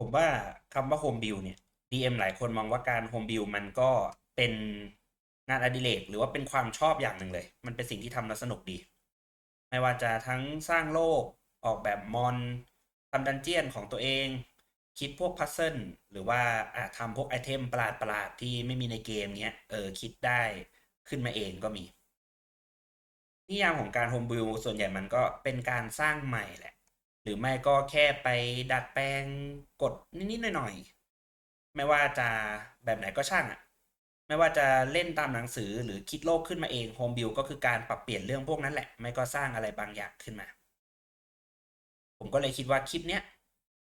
ผมว่าคำว่าโฮมบิ l เนี่ย DM หลายคนมองว่าการโฮมบิ l มันก็เป็นงานอดิเรกหรือว่าเป็นความชอบอย่างหนึ่งเลย มันเป็นสิ่งที่ทำแล้วสนุกดี ไม่ว่าจะทั้งสร้างโลกออกแบบมอนทำดันเจียนของตัวเอง คิดพวกพัซเซิลหรือว่าอะทำพวกไอเทมประหลาดประหลาดๆที่ไม่มีในเกมเนี้ยเออคิดได้ขึ้นมาเองก็มี นิยามของการโฮมบิ l ส่วนใหญ่มันก็เป็นการสร้างใหม่แหละ หรือไม่ก็แค่ไปดัดแปลงกฎนิดๆหน่อยๆไม่ว่าจะแบบไหนก็ช่างอะไม่ว่าจะเล่นตามหนังสือหรือคิดโลกขึ้นมาเองโฮมบิ l ก็คือการปรับเปลี่ยนเรื่องพวกนั้นแหละ ไม่ก็สร้างอะไรบางอย่างขึ้นมา ผมก็เลยคิดว่าคลิปเนี้ย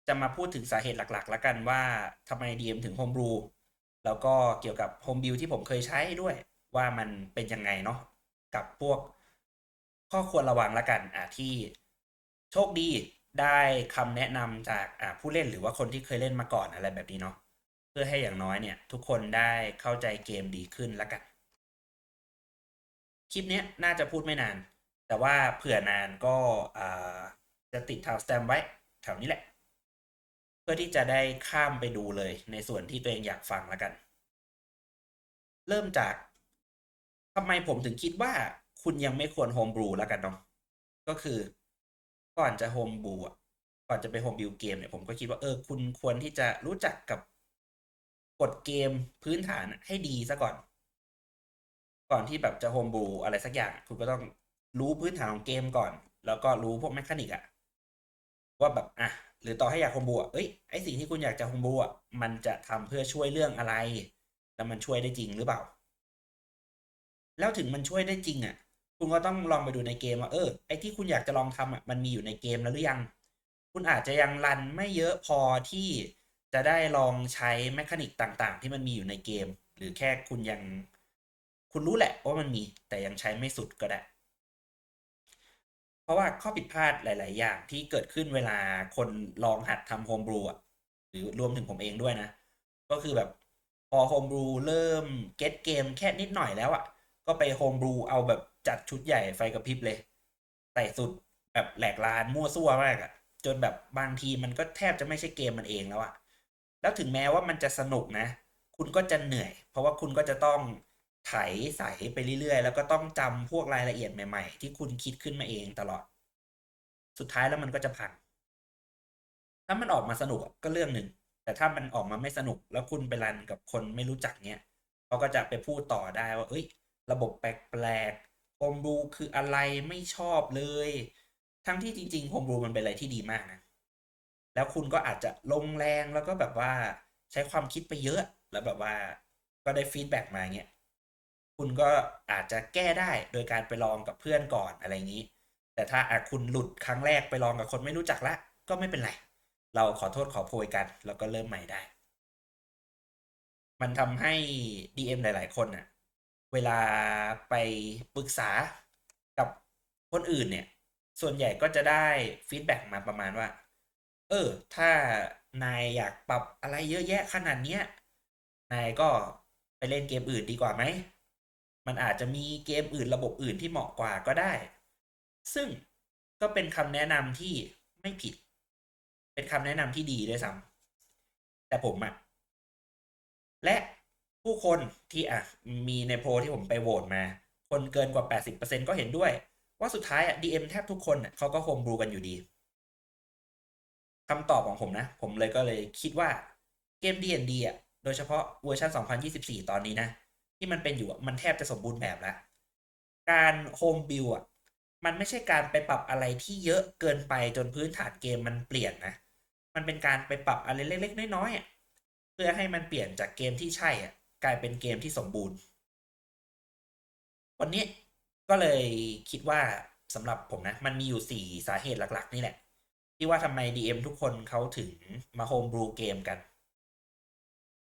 จะมาพูดถึงสาเหตุหลักๆ แล้วกันว่าทำไม DM ถึงโฮมบ e w แล้วก็เกี่ยวกับโฮมบิ l ที่ผมเคยใช้ด้วย ว่ามันเป็นยังไงเนาะกับพวกข้อควรระวังละกันอะที่โชคดี ได้คำแนะนำจากผู้เล่นหรือว่าคนที่เคยเล่นมาก่อนอะไรแบบนี้เนาะเพื่อให้อย่างน้อยเนี่ย ทุกคนได้เข้าใจเกมดีขึ้นละกัน คลิปนี้น่าจะพูดไม่นาน แต่ว่าเผื่อนานก็จะติดทาวสแตมไว้แถวนี้แหละ เพื่อที่จะได้ข้ามไปดูเลยในส่วนที่ตัวเองอยากฟังแล้วกัน เริ่มจากทำไมผมถึงคิดว่าคุณยังไม่ควรโฮมบ e w แล้วกันเนาะก็คือ ก่อนจะโฮมบ e w อะก่อนจะไปโฮมบิ l เกมเนี่ยผมก็คิดว่าเออคุณควรที่จะรู้จักกับกฎเกมพื้นฐานให้ดีซะก่อน ก่อนที่แบบจะโฮมบ e w อะไรสักอย่าง คุณก็ต้องรู้พื้นฐานของเกมก่อน แล้วก็รู้พวกแมคานิกอะว่าแบบอะหรือต่อให้อยากโฮมบูอะเอ้ยไอสิ่งที่คุณอยากจะโฮมบูอะมันจะทำเพื่อช่วยเรื่องอะไร แล้วมันช่วยได้จริงหรือเปล่า แล้วถึงมันช่วยได้จริงอะ คุณก็ต้องลองไปดูในเกมว่าเออไอที่คุณอยากจะลองทำอะมันมีอยู่ในเกมแล้วหรือยัง คุณอาจจะยังรันไม่เยอะพอที่จะได้ลองใช้แมคานิกต่างๆ ที่มันมีอยู่ในเกม หรือแค่คุณยังคุณรู้แหละว่ามันมีแต่ยังใช้ไม่สุดก็ได้ เพราะว่าข้อผิดพลาดหลาย ๆ อย่างที่เกิดขึ้นเวลาคนลองหัดทำโฮมบ e w อะหรือรวมถึงผมเองด้วยนะ ก็คือแบบพอโฮมบ e w เริ่มเก็ตเกมแค่นิดหน่อยแล้วอะ ก็ไปโฮมบ e w เอาแบบ จัดชุดใหญ่ไฟกระพริบเลยใส่สุดแบบแหลกลานมั่วซั่วมากอะ จนแบบบางทีมันก็แทบจะไม่ใช่เกมมันเองแล้วอะ แล้วถึงแม้ว่ามันจะสนุกนะ คุณก็จะเหนื่อย เพราะว่าคุณก็จะต้องไถใสไปเรื่อยๆ แล้วก็ต้องจำพวกรายละเอียดใหม่ๆ ที่คุณคิดขึ้นมาเองตลอด สุดท้ายแล้วมันก็จะพัง ถ้ามันออกมาสนุกก็เรื่องหนึ่ง แต่ถ้ามันออกมาไม่สนุก แล้วคุณไปรันกับคนไม่รู้จักเนี้ยเขาก็จะไปพูดต่อได้ว่า เอ้ย ระบบแปลกๆ มบ e w คืออะไรไม่ชอบเลย ทั้งที่จริงๆโฮมบ e w มันเป็นอะไรที่ดีมากนะ แล้วคุณก็อาจจะลงแรงแล้วก็แบบว่าใช้ความคิดไปเยอะ แล้วแบบว่าก็ได้ฟีดแบ็กมาเงี้ย คุณก็อาจจะแก้ได้โดยการไปลองกับเพื่อนก่อนอะไรอย่างนี้ แต่ถ้าอาคุณหลุดครั้งแรกไปลองกับคนไม่รู้จักละก็ไม่เป็นไร เราขอโทษขอโพยกัน แล้วก็เริ่มใหม่ได้ มันทำให้ DM หลาย ๆ คนน่ะ เวลาไปปรึกษากับคนอื่นเนี่ย ส่วนใหญ่ก็จะได้ฟีดแบ็กมาประมาณว่า เออ ถ้านายอยากปรับอะไรเยอะแยะขนาดเนี้ย นายก็ไปเล่นเกมอื่นดีกว่าไหม มันอาจจะมีเกมอื่นระบบอื่นที่เหมาะกว่าก็ได้ ซึ่งก็เป็นคำแนะนำที่ไม่ผิด เป็นคำแนะนำที่ดีด้วยซ้ำแต่ผมอะและ ผู้คนที่อะมีในโพที่ผมไปโหวตมา คนเกินกว่า 80%ก็เห็นด้วย ว่าสุดท้ายอะ DM แทบทุกคนอะเขาก็โฮมบรูกันอยู่ดีคำตอบของผมนะ ผมเลยก็เลยคิดว่าเกม D&D อะโดยเฉพาะเวอร์ชัน 2024 ตอนนี้นะ ที่มันเป็นอยู่มันแทบจะสมบูรณ์แบบแล้ว การโฮมบิลอะมันไม่ใช่การไปปรับอะไรที่เยอะเกินไปจนพื้นฐานเกมมันเปลี่ยนนะ มันเป็นการไปปรับอะไรเล็กๆน้อยๆอะเพื่อให้มันเปลี่ยนจากเกมที่ใช่อะ กลายเป็นเกมที่สมบูรณ์ วันนี้ก็เลยคิดว่าสำหรับผมนะ มันมีอยู่สี่สาเหตุหลัก ๆ นี่แหละ ที่ว่าทำไม DM ทุกคนเขาถึงมาโฮมบรูเกมกัน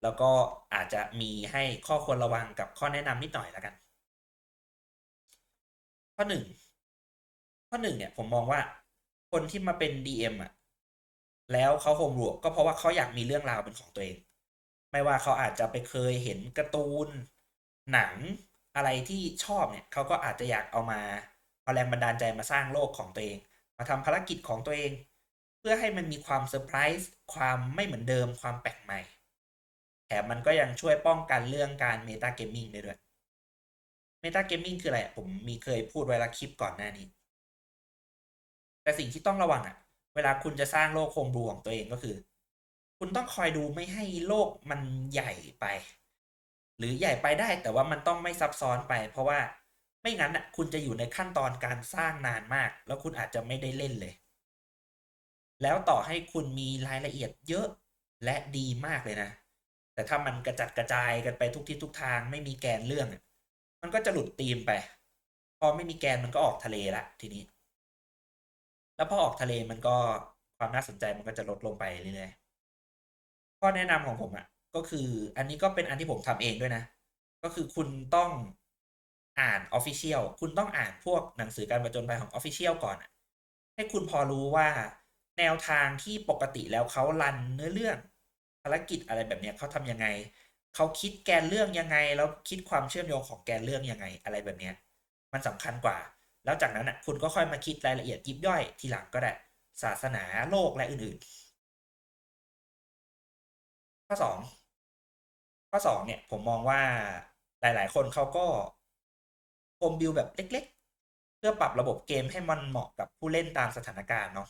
แล้วก็อาจจะมีให้ข้อควรระวังกับข้อแนะนำนิดหน่อยแล้วกัน ข้อหนึ่งข้อหนึ่งเนี่ยผมมองว่าคนที่มาเป็น DM อะ แล้วเขาโฮมบรูก็เพราะว่าเขาอยากมีเรื่องราวเป็นของตัวเอง ไม่ว่าเขาอาจจะไปเคยเห็นการ์ตูน หนังอะไรที่ชอบเนี่ยเขาก็อาจจะอยากเอามาเอาแรงบันดาลใจมาสร้างโลกของตัวเอง มาทำภารกิจของตัวเอง เพื่อให้มันมีความเซอร์ไพรส์ความไม่เหมือนเดิมความแปลกใหม่แถมมันก็ยังช่วยป้องกันเรื่องการเมตาเกมมิ่งได้ด้วยเมตาเกมมิ่งคืออะไร ผมมีเคยพูดไว้ละคลิปก่อนหน้านี้ แต่สิ่งที่ต้องระวังอะ เวลาคุณจะสร้างโลกโฮมบรูของตัวเองก็คือ คุณต้องคอยดูไม่ให้โลกมันใหญ่ไป หรือใหญ่ไปได้แต่ว่ามันต้องไม่ซับซ้อนไป เพราะว่าไม่งั้นอะคุณจะอยู่ในขั้นตอนการสร้างนานมาก แล้วคุณอาจจะไม่ได้เล่นเลย แล้วต่อให้คุณมีรายละเอียดเยอะและดีมากเลยนะ แต่ถ้ามันกระจัดกระจายกันไปทุกทิศทุกทางไม่มีแกนเรื่อง มันก็จะหลุดธีมไป พอไม่มีแกนมันก็ออกทะเลละทีนี้ แล้วพอออกทะเลมันก็ความน่าสนใจมันก็จะลดลงไปเรื่อยๆ ข้อแนะนำของผมอะ ก็คืออันนี้ก็เป็นอันที่ผมทำเองด้วยนะ ก็คือคุณต้องอ่าน Official คุณต้องอ่านพวกหนังสือการประจนภัยของ Official ก่อนอะให้คุณพอรู้ว่าแนวทางที่ปกติแล้วเขารันเนื้อเรื่องภารกิจอะไรแบบเนี้ยเขาทำยังไงเขาคิดแกนเรื่องยังไง แล้วคิดความเชื่อมโยงของแกนเรื่องยังไงอะไรแบบเนี้ยมันสำคัญกว่า แล้วจากนั้นอะคุณก็ค่อยมาคิดรายละเอียดยิบย่อยทีหลังก็ได้ ศาสนาโลกและอื่นๆ ข้อสองข้อสองเนี่ย ผมมองว่าหลาย ๆ คนเขาก็โฮมบิลแบบเล็ก ๆ เพื่อปรับระบบเกมให้มันเหมาะกับผู้เล่นตามสถานการณ์เนาะ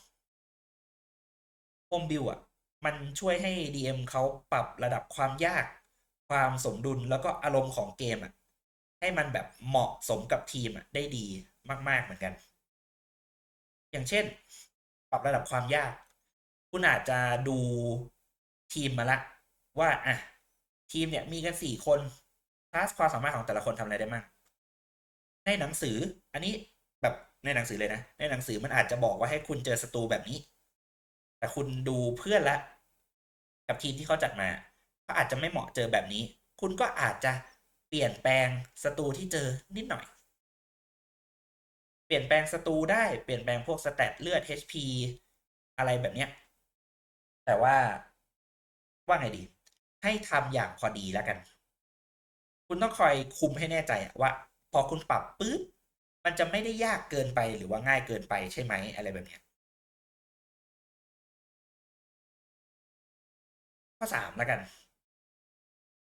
โฮมบิลอะ มันช่วยให้ DM เขาปรับระดับความยาก ความสมดุลแล้วก็อารมณ์ของเกมอะ ให้มันแบบเหมาะสมกับทีมอะ ได้ดีมาก ๆ เหมือนกัน อย่างเช่น ปรับระดับความยาก คุณอาจจะดูทีมมาละ ว่าอะทีมเนี่ยมีกันสี่คนคลาสความสามารถของแต่ละคนทำอะไรได้บ้างในหนังสือ อันนี้แบบในหนังสือเลยนะ ในหนังสือมันอาจจะบอกว่าให้คุณเจอศัตรูแบบนี้ แต่คุณดูเพื่อนละ กับทีมที่เขาจัดมาก็อาจจะไม่เหมาะเจอแบบนี้ คุณก็อาจจะเปลี่ยนแปลงศัตรูที่เจอนิดหน่อย เปลี่ยนแปลงศัตรูได้เปลี่ยนแปลงพวกสแตทเลือด HP อะไรแบบเนี้ยแต่ว่าว่าไงดี ให้ทำอย่างพอดีแล้วกัน คุณต้องคอยคุมให้แน่ใจว่า พอคุณปรับปุ๊บมันจะไม่ได้ยากเกินไปหรือว่าง่ายเกินไปใช่ไหมอะไรแบบเนี้ยข้อสามแล้วกัน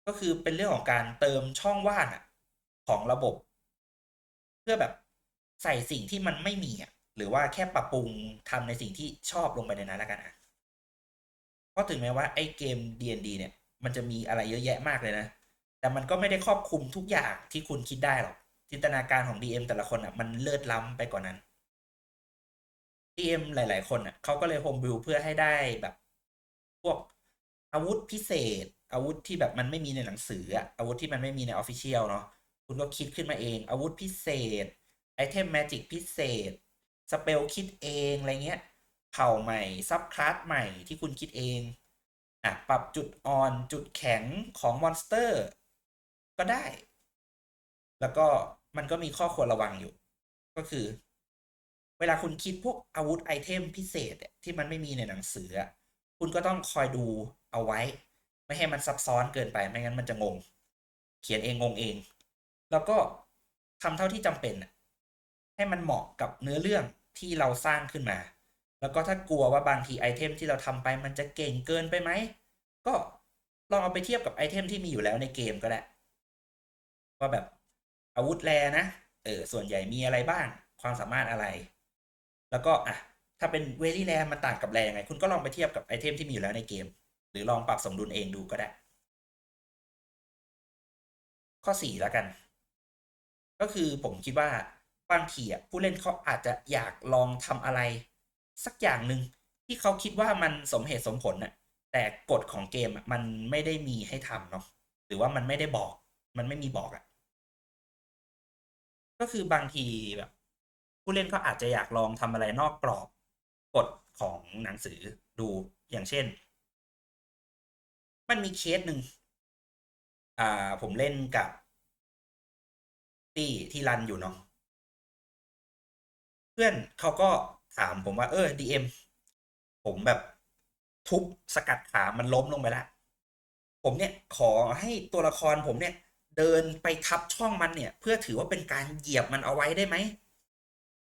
ก็คือเป็นเรื่องของการเติมช่องว่างอะของระบบ เพื่อแบบใส่สิ่งที่มันไม่มีอะหรือว่าแค่ปรับปรุงทำในสิ่งที่ชอบลงไปในนั้นแล้วกันอะเพราะถึงแม้ว่าไอ้เกม D&D เนี่ย มันจะมีอะไรเยอะแยะมากเลยนะ แต่มันก็ไม่ได้ครอบคลุมทุกอย่างที่คุณคิดได้หรอก จินตนาการของ DM แต่ละคนอะ มันเลิศล้ำไปกว่านั้น DM หลาย ๆ คนอะเขาก็เลยโฮมบิลเพื่อให้ได้แบบ พวกอาวุธพิเศษ อาวุธที่แบบมันไม่มีในหนังสืออะอาวุธที่มันไม่มีในออฟฟิเชียลเนาะคุณก็คิดขึ้นมาเอง อาวุธพิเศษไอเทมแมจิกพิเศษสเปลคิดเองอะไรเงี้ยเผ่าใหม่ซับคลาสใหม่ที่คุณคิดเอง อะปรับจุดอ่อนจุดแข็งของมอนสเตอร์ ก็ได้ แล้วก็มันก็มีข้อควรระวังอยู่ ก็คือ เวลาคุณคิดพวกอาวุธไอเทมพิเศษที่มันไม่มีในหนังสือ คุณก็ต้องคอยดูเอาไว้ ไม่ให้มันซับซ้อนเกินไปไม่งั้นมันจะงง เขียนเองงงเอง แล้วก็ทำเท่าที่จำเป็นให้มันเหมาะกับเนื้อเรื่องที่เราสร้างขึ้นมา แล้วก็ถ้ากลัวว่าบางทีไอเทมที่เราทำไปมันจะเก่งเกินไปไหม ก็ลองเอาไปเทียบกับไอเทมที่มีอยู่แล้วในเกมก็ได้ว่าแบบอาวุธแรนะเออส่วนใหญ่มีอะไรบ้าง ความสามารถอะไร แล้วก็อะถ้าเป็นเวลี่แรมันต่างกับแรยังไง คุณก็ลองไปเทียบกับไอเทมที่มีอยู่แล้วในเกม หรือลองปรับสมดุลเองดูก็ได้ ข้อสี่แล้วกัน ก็คือผมคิดว่าบางทีอะผู้เล่นเขาอาจจะอยากลองทำอะไร สักอย่างหนึ่งที่เขาคิดว่ามันสมเหตุสมผลน่ะ แต่กฎของเกมอะมันไม่ได้มีให้ทำเนาะหรือว่ามันไม่ได้บอก มันไม่มีบอกอะ ก็คือบางทีแบบ ผู้เล่นก็อาจจะอยากลองทำอะไรนอกกรอบกฎของหนังสือดูอย่างเช่น มันมีเคสหนึ่งอ่าผมเล่นกับที่ที่รันอยู่เนาะเพื่อนเขาก็ ถามผมว่าเออดีเอ็มผมแบบทุบสกัดขามันล้มลงไปแล้วผมเนี่ยขอให้ตัวละครผมเนี่ย เดินไปทับช่องมันเนี่ย เพื่อถือว่าเป็นการเหยียบมันเอาไว้ได้ไหม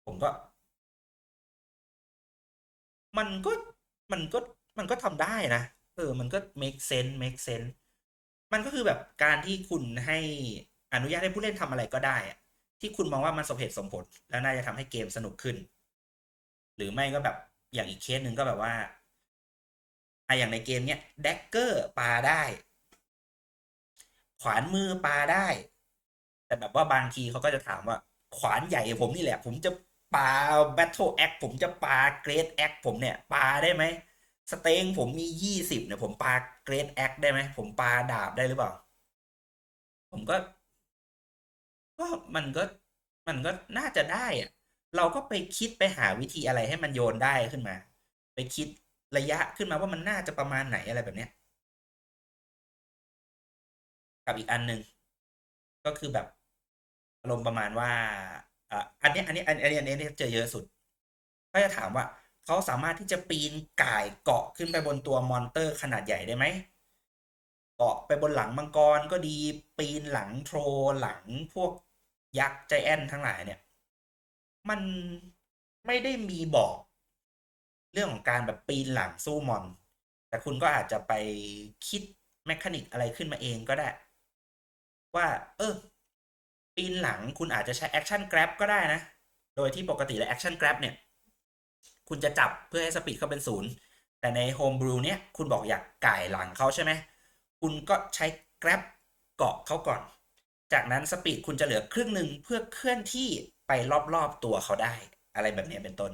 ผมก็ มันก็มันก็มันก็ทำได้นะ เออ มันก็ make sense make sense มันก็คือแบบการที่คุณให้อนุญาตให้ผู้เล่นทำอะไรก็ได้อะที่คุณมองว่ามันสมเหตุสมผล แล้วน่าจะทำให้เกมสนุกขึ้น หรือไม่ก็แบบอย่างอีกเคสหนึ่งก็แบบว่าอะอย่างในเกมเนี้ยแดกเกอร์ปาได้ ขวานมือปาได้ แต่แบบว่าบางทีเขาก็จะถามว่า ขวานใหญ่ผมนี่แหละ ผมจะปาแบทเทิลแอคผมจะปาเกรดแอคผมเนี่ย ปาได้ไหมสเต็งผมมียี่สิบเนี่ย ผมปาเกรดแอคได้ไหมผมปาดาบได้หรือเปล่า ผมก็ ก็มันก็มันก็น่าจะได้อะ เราก็ไปคิดไปหาวิธีอะไรให้มันโยนได้ขึ้นมา ไปคิดระยะขึ้นมาว่ามันน่าจะประมาณไหนอะไรแบบเนี้ยกับอีกอันหนึ่งก็คือแบบอารมณ์ประมาณว่าอันนี้อันนี้อันนี้อันนี้อันนี้เจอเยอะสุด ก็จะถามว่าเขาสามารถที่จะปีนก่ายเกาะขึ้นไปบนตัวมอนเตอร์ขนาดใหญ่ได้ไหมเกาะไปบนหลังมังกรก็ดีปีนหลังโทรหลังพวกยักษ์ใจแอนทั้งหลายเนี่ย มันไม่ได้มีบอก เรื่องของการแบบปีนหลังสู้มอน แต่คุณก็อาจจะไปคิดแมคานิกอะไรขึ้นมาเองก็ได้ ว่า เออ ปีนหลังคุณอาจจะใช้แอคชั่น grab ก็ได้นะ โดยที่ปกติแล้วแอคชั่น grab เนี่ย คุณจะจับเพื่อให้สปีดเขาเป็นศูนย์แต่ใน Homebrew เนี่ยคุณบอกอยากก่ายหลังเขาใช่ไหมคุณก็ใช้ grab เกาะเขาก่อน จากนั้นสปีดคุณจะเหลือครึ่งหนึ่งเพื่อเคลื่อนที่ ไปรอบๆตัวเขาได้ อะไรแบบนี้เป็นต้น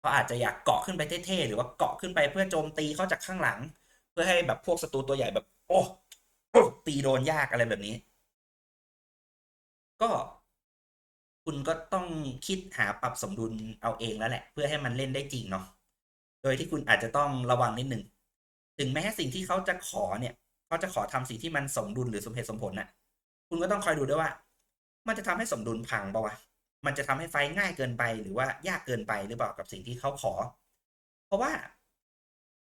เขาอาจจะอยากเกาะขึ้นไปเท่ๆหรือว่าเกาะขึ้นไปเพื่อโจมตีเขาจากข้างหลัง เพื่อให้แบบพวกศัตรูตัวใหญ่แบบโอ้โอ้ตีโดนยากอะไรแบบนี้ ก็คุณก็ต้องคิดหาปรับสมดุลเอาเองแล้วแหละ เพื่อให้มันเล่นได้จริงเนาะโดยที่คุณอาจจะต้องระวังนิดหนึ่งถึงแม้สิ่งที่เขาจะขอเนี่ยเขาจะขอทำสิ่งที่มันสมดุลหรือสมเหตุสมผลน่ะ คุณก็ต้องคอยดูด้วยว่า มันจะทำให้สมดุลพังปะวะ มันจะทำให้ไฟง่ายเกินไปหรือว่ายากเกินไปหรือเปล่ากับสิ่งที่เขาขอ เพราะว่า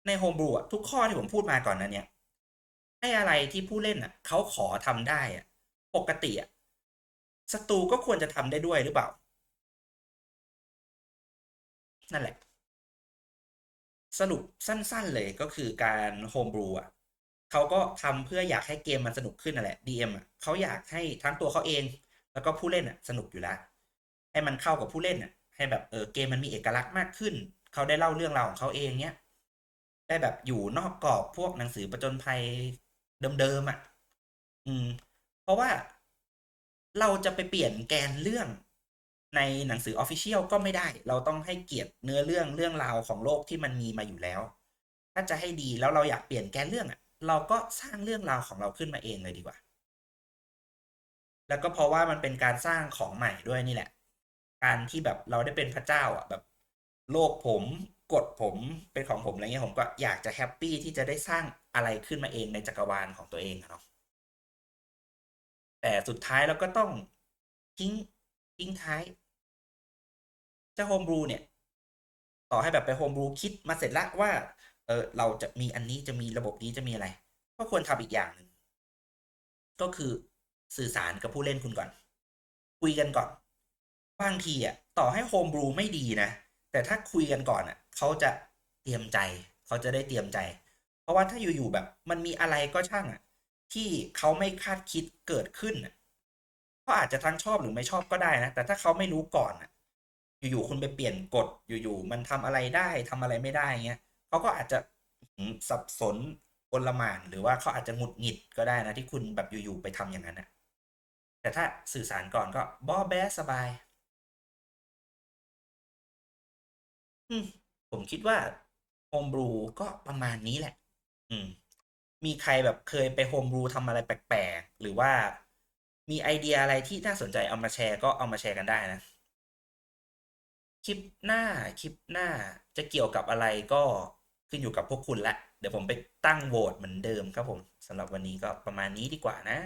ในโฮมบรูอะทุกข้อที่ผมพูดมาก่อนนั้นเนี่ยให้อะไรที่ผู้เล่นอะเขาขอทำได้อะ ปกติอะศัตรูก็ควรจะทำได้ด้วยหรือเปล่า นั่นแหละ สรุปสั้นๆเลยก็คือการโฮมบรูอะเขาก็ทำเพื่ออยากให้เกมมันสนุกขึ้นนั่นแหละ DM อะเขาอยากให้ทั้งตัวเขาเอง แล้วก็ผู้เล่นอะสนุกอยู่แล้วให้มันเข้ากับผู้เล่นอะ ให้แบบเออเกมมันมีเอกลักษณ์มากขึ้น เขาได้เล่าเรื่องราวของเขาเองเนี้ยได้แบบอยู่นอกกรอบพวกหนังสือประจนภัยเดิมๆอะ อืม เพราะว่าเราจะไปเปลี่ยนแกนเรื่องในหนังสือออฟฟิเชียลก็ไม่ได้ เราต้องให้เกียรติเนื้อเรื่องเรื่องราวของโลกที่มันมีมาอยู่แล้ว ถ้าจะให้ดีแล้วเราอยากเปลี่ยนแกนเรื่องอะ เราก็สร้างเรื่องราวของเราขึ้นมาเองเลยดีกว่า แล้วก็เพราะว่ามันเป็นการสร้างของใหม่ด้วยนี่แหละ การที่แบบเราได้เป็นพระเจ้าอะแบบ โลกผมกฎผมเป็นของผมอะไรเงี้ยผมก็อยากจะแฮปปี้ที่จะได้สร้างอะไรขึ้นมาเองในจักรวาลของตัวเองเนาะแต่สุดท้ายเราก็ต้องทิ้งทิ้งท้ายเจะโฮมบรูเนี่ย ต่อให้แบบไปโฮมบรูคิดมาเสร็จล้วว่า เออเราจะมีอันนี้จะมีระบบนี้จะมีอะไร ก็ควรทำอีกอย่างหนึ่งก็คือ สื่อสารกับผู้เล่นคุณก่อน คุยกันก่อน บางทีอะต่อให้โฮมบรูไม่ดีนะ แต่ถ้าคุยกันก่อนอะเขาจะเตรียมใจ เขาจะได้เตรียมใจ เพราะว่าถ้าอยู่ๆแบบมันมีอะไรก็ช่างอะ ที่เขาไม่คาดคิดเกิดขึ้นเขาอาจจะทั้งชอบหรือไม่ชอบก็ได้นะ แต่ถ้าเขาไม่รู้ก่อนอะ อยู่ๆคุณไปเปลี่ยนกฎอยู่ๆมันทำอะไรได้ทำอะไรไม่ได้เงี้ยเขาก็อาจจะสับสนกลหม่านหรือว่าเขาอาจจะหงุดหงิดก็ได้นะที่คุณแบบอยู่ๆไปทำอย่างนั้นนะ แต่ถ้าสื่อสารก่อนก็บอแบสบาย อืม ผมคิดว่าโฮมบรูก็ประมาณนี้แหละ อืม มีใครแบบเคยไปโฮมบรูทำอะไรแปลกๆ หรือว่ามีไอเดียอะไรที่น่าสนใจเอามาแชร์ก็เอามาแชร์กันได้นะ คลิปหน้าคลิปหน้าจะเกี่ยวกับอะไรก็ขึ้นอยู่กับพวกคุณละ เดี๋ยวผมไปตั้งโหวตเหมือนเดิมครับผมสำหรับวันนี้ก็ประมาณนี้ดีกว่านะ